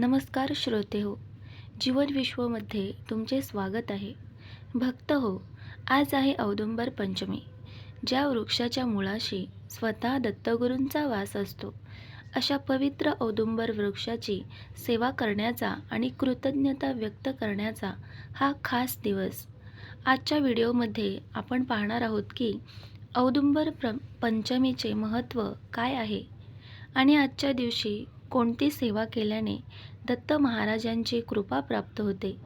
नमस्कार श्रोते हो जीवन विश्वमध्ये तुमचे स्वागत आहे. भक्त हो आज आहे औदुंबर पंचमी ज्या वृक्षाच्या मुळाशी स्वतः दत्तगुरूंचा वास असतो. अशा पवित्र औदुंबर वृक्षाची सेवा करण्याचा आणि कृतज्ञता व्यक्त करण्याचा हा खास दिवस. आजच्या व्हिडिओमध्ये आपण पाहणार आहोत की औदुंबर प्र पंचमीचे महत्त्व काय आहे आणि आजच्या दिवशी कोणती सेवा केल्याने दत्त महाराजांची कृपा प्राप्त होते?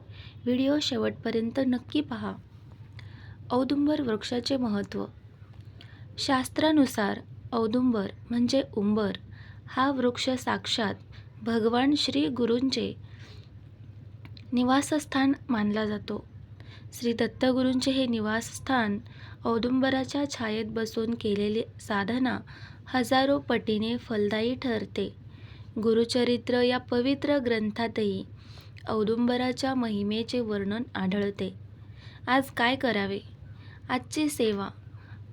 व्हिडिओ शेवटपर्यंत नक्की पहा. औदुंबर वृक्षाचे महत्त्व. शास्त्रानुसार औदुंबर म्हणजे उंबर. हा वृक्ष साक्षात भगवान श्री गुरूंचे निवासस्थान मानला जातो. श्री दत्तगुरूंचे हे निवासस्थान औदुंबराच्या छायेत बसून केलेली साधना हजारो पटीने फलदायी ठरते. गुरुचरित्र या पवित्र ग्रंथातही औदुंबराच्या महिमेचे वर्णन आढळते. आज काय करावे? आजची सेवा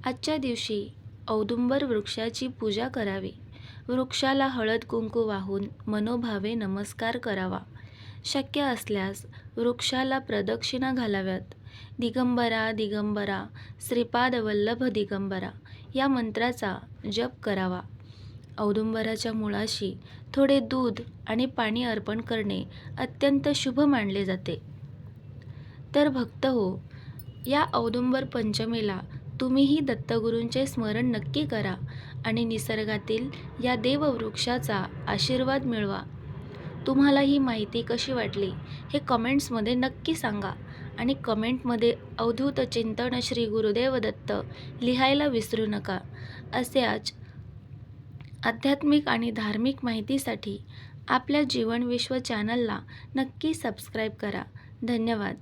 आजच्या दिवशी औदुंबर वृक्षाची पूजा करावी. वृक्षाला हळद कुंकू वाहून मनोभावे नमस्कार करावा. शक्य असल्यास वृक्षाला प्रदक्षिणा घालाव्यात. दिगंबरा दिगंबरा श्रीपाद वल्लभ दिगंबरा या मंत्राचा जप करावा. औदुंबराच्या मुळाशी थोडे दूध आणि पाणी अर्पण करणे अत्यंत शुभ मानले जाते. तर भक्त हो या औदुंबर पंचमीला तुम्हीही दत्तगुरूंचे स्मरण नक्की करा आणि निसर्गातील या देववृक्षाचा आशीर्वाद मिळवा. तुम्हाला ही माहिती कशी वाटली हे कमेंट्समध्ये नक्की सांगा आणि कमेंटमध्ये अवधूत चिंतन श्री गुरुदेव दत्त लिहायला विसरू नका. असे आज आध्यात्मिक आणि धार्मिक माहितीसाठी आपल्या जीवन विश्व चॅनलला नक्की सबस्क्राईब करा. धन्यवाद.